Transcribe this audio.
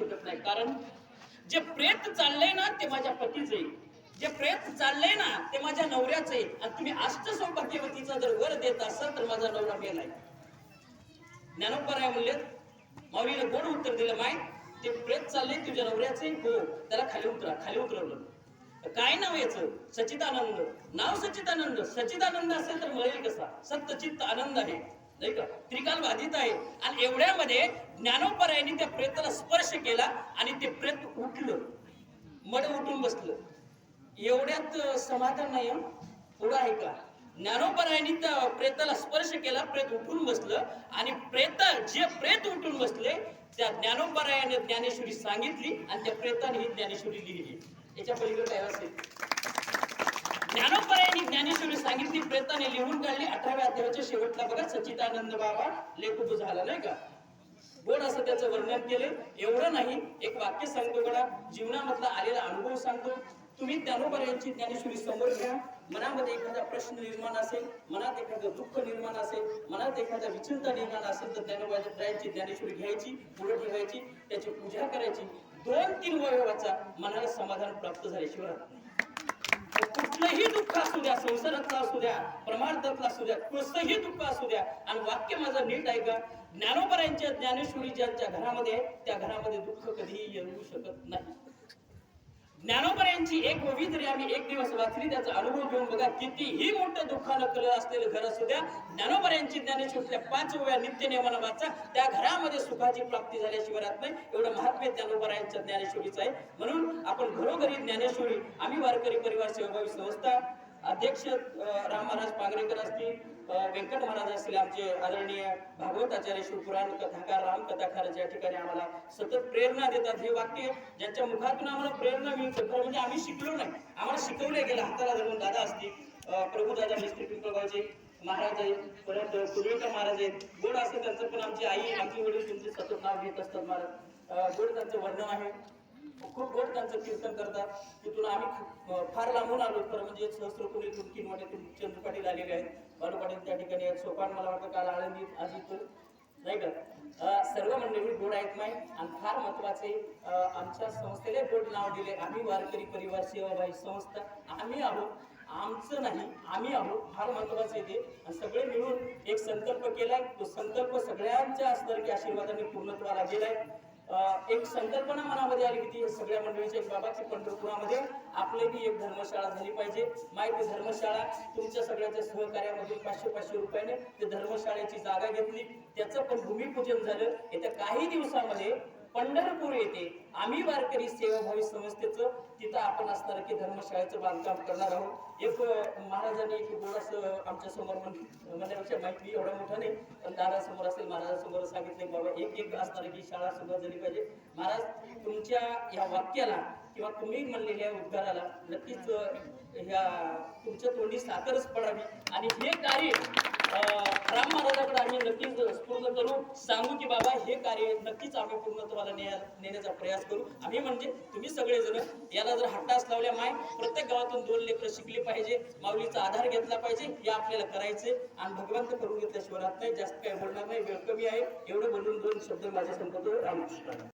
शकत नाही. कारण जे प्रेत चाललंय ना ते माझ्या पतीचं आहे. जे प्रेत चाललंय ना ते माझ्या नवऱ्याचं आहे. आणि तुम्ही अष्ट सौभाग्यवतीचा जर वर देत असाल तर माझा नवरा गेलाय ज्ञानोपराय म्हणले माऊलीला कोण उत्तर दिलं माय? ते प्रेत चालले तुझ्या नवऱ्याचे हो त्याला खाली उतरा खाली उतरवलं. काय नाव याचं? सचिदानंद. नाव सचिदानंद. सचिदानंद असेल तर मिळेल कसा? सत्यचित्त आनंद आहे. नाही का? त्रिकाल बाधित आहे. आणि एवढ्यामध्ये ज्ञानोपरायने त्या प्रेताला स्पर्श केला आणि ते प्रेत उठलं. मड उठून बसलं. एवढ्यात समाधान नाही पुढं आहे का? ज्ञानोपरायांनी त्या प्रेताला स्पर्श केला प्रेत उठून बसलं आणि प्रेत जे प्रेत उठून बसले त्या ज्ञानोपरायाने ज्ञानेश्वरी सांगितली आणि त्या प्रेताने ही ज्ञानेश्वरी लिहिली. याच्या पलीकडे काय असेल? ज्ञानेश्वरी सांगितली प्रेताने लिहून काढली अठराव्या अध्यायाच्या शेवटला बघा सचितानंद बाबा लेखुप झाला नाही का? गोड असं त्याचं वर्णन केले. एवढं नाही एक वाक्य सांगतो गडा जीवनामधला आलेला अनुभव सांगतो. तुम्ही ज्ञानोबऱ्यांची ज्ञानेश्वरी समोर घ्या. मनामध्ये एखादा प्रश्न निर्माण असेल मनात एखादं दुःख निर्माण असेल मनात एखादा विचिंता निर्माण असेल तर ज्ञानोबऱ्यांची ज्ञानेश्वरी घ्यायची पुढे ठेवायची त्याची पूजा करायची. दोन तीन वयोवाचा मनाला समाधान प्राप्त झाल्याशिवाय राहत नाही. कुठलंही दुःख असू द्या संसारातलं असू द्या परमार्थातलं असू द्या कसंही दुःख असू द्या आणि वाक्य माझं नीट आहे का ज्ञानोपरांच्या ज्ञानेश्वरी ज्यांच्या घरामध्ये त्या घरामध्ये दुःख कधीही येऊ शकत नाही. ज्ञानोपर्यंतची एक ओवी जरी आम्ही एक दिवस वाचली त्याचा अनुभव घेऊन बघा कितीही मोठं दुःखानं कल असलेलं घर असू द्या ज्ञानोपर्यंतची ज्ञानेश्वरच्या पाच ओव्या नित्य नियमानं वाचा. त्या घरामध्ये सुखाची प्राप्ती झाल्याशिवाय राहत नाही. एवढं महात्म्य ज्ञानोबरायांच्या ज्ञानेश्वरीचं आहे. म्हणून आपण घरोघरी ज्ञानेश्वरी आम्ही वारकरी परिवार सेवाभावी संस्था अध्यक्ष राम महाराज पांगरेकर असतील व्यंकट महाराज असतील आमचे आदरणीय भागवत आचार्य शिवपुराण कथाकार राम कथाकार या ठिकाणी आम्हाला सतत प्रेरणा देतात हे वाक्य ज्यांच्या मुखातून आम्हाला प्रेरणा मिळतं खरं म्हणजे आम्ही शिकलो नाही. आम्हाला शिकवले गेलं हाताला धरून दादा असतील प्रभूदादा प्रभुदादा मिस्त्री पिंपळगावचे महाराज आहेत परत कुलवेकर महाराज आहेत गोड असं त्यांचं पण आमची आई आमची वडील तुमचे सतत नाव घेत असतात महाराज. गोड त्यांचं वर्णन आहे. खूप गोड त्यांचं कीर्तन करतात. तिथून आम्ही फार लांबून आलो खरं म्हणजे सहस्रकुलीतून किनवाड्यातून चंद्र पाटील आलेले आहेत. बालू पाटील त्या ठिकाणी आहेत. सोपान मला वाटतं काल आळंदी आज इथं नाही का? सर्व मंडळी गोड आहेत नाही आणि फार महत्त्वाचे आमच्या संस्थेला गोड नाव दिले. आम्ही वारकरी परिवार सेवाबाई संस्था. आम्ही आहोत. आमचं नाही आम्ही आहोत. फार महत्वाचं आहे ते. सगळे मिळून एक संकल्प केलाय. तो संकल्प सगळ्यांच्या असणार की आशीर्वादाने पूर्णत्वाला गेलाय एक संकल्पना मनामध्ये आली की ती सगळ्या मंडळीच्या एक बाबाची पंढरपुरामध्ये. आपली बी एक धर्मशाळा झाली पाहिजे. माहिती धर्मशाळा तुमच्या सगळ्याच्या सहकार्यामधून पाचशे पाचशे रुपयाने ते धर्मशाळेची जागा घेतली. त्याचं पण भूमिपूजन झालं. येत्या काही दिवसामध्ये पंढरपूर येथे आम्ही वारकरी सेवाभावी संस्थेचं तिथं आपण असणार की धर्मशाळेचं बांधकाम करणार आहोत. एक महाराजांनी एक थोडंसं आमच्यासमोर म्हणण्यापेक्षा माहिती एवढा मोठा नाही पण दादासमोर असेल महाराजासमोर सांगितले बाबा एक एक असणार की शाळा समोर झाली पाहिजे. महाराज तुमच्या या वाक्याला किंवा तुम्ही म्हणलेल्या उद्गाराला नक्कीच ह्या तुमच्या तोंडी साखरच पडावी. आणि हे कार्य राम महाराजाकडे आम्ही नक्कीच पूर्ण करू सांगू की बाबा हे कार्य नक्कीच आम्ही पूर्णत्वाला नेया नेण्याचा प्रयास करू. आम्ही म्हणजे तुम्ही सगळेजण याला जर हट्टास लावल्या माय प्रत्येक गावातून दोन लेकर शिकले पाहिजे. माऊलीचा आधार घेतला पाहिजे. हे आपल्याला करायचे आणि भगवंत करून घेतल्याशिवाय राहत नाही. जास्त काही बोलणार नाही. वेळ कमी आहे एवढं बोलून दोन शब्द माझ्या संपतो रामकृष्ण